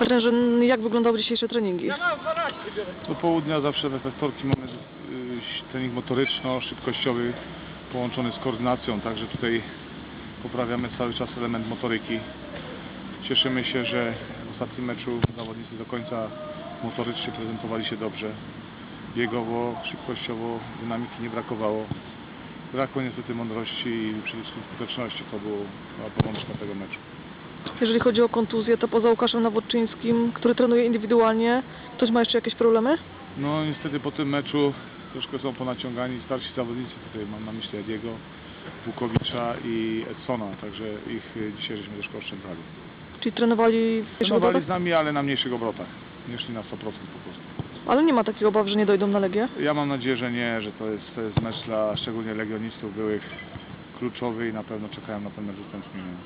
Panie trenerze, jak wyglądały dzisiejsze treningi? Do południa zawsze we wtorki mamy y, trening motoryczno-szybkościowy połączony z koordynacją, także tutaj poprawiamy cały czas element motoryki. Cieszymy się, że w ostatnim meczu zawodnicy do końca motorycznie prezentowali się dobrze. Biegowo, szybkościowo, dynamiki nie brakowało. Brakło niestety mądrości i przede wszystkim skuteczności. To była bolączka tego meczu. Jeżeli chodzi o kontuzję, to poza Łukaszem Nawodczyńskim, który trenuje indywidualnie, ktoś ma jeszcze jakieś problemy? No niestety po tym meczu troszkę są ponaciągani starsi zawodnicy, tutaj mam na myśli Ediego, Wukowicza i Edsona, także ich dzisiaj żeśmy troszkę oszczędzali. Czyli trenowali w Trenowali z nami, ale na mniejszych obrotach, nie szli na 100% po prostu. Ale nie ma takich obaw, że nie dojdą na Legię? Ja mam nadzieję, że nie, że to jest, to jest mecz dla szczególnie legionistów byłych kluczowy i na pewno czekają na ten mecz z utęsknieniem.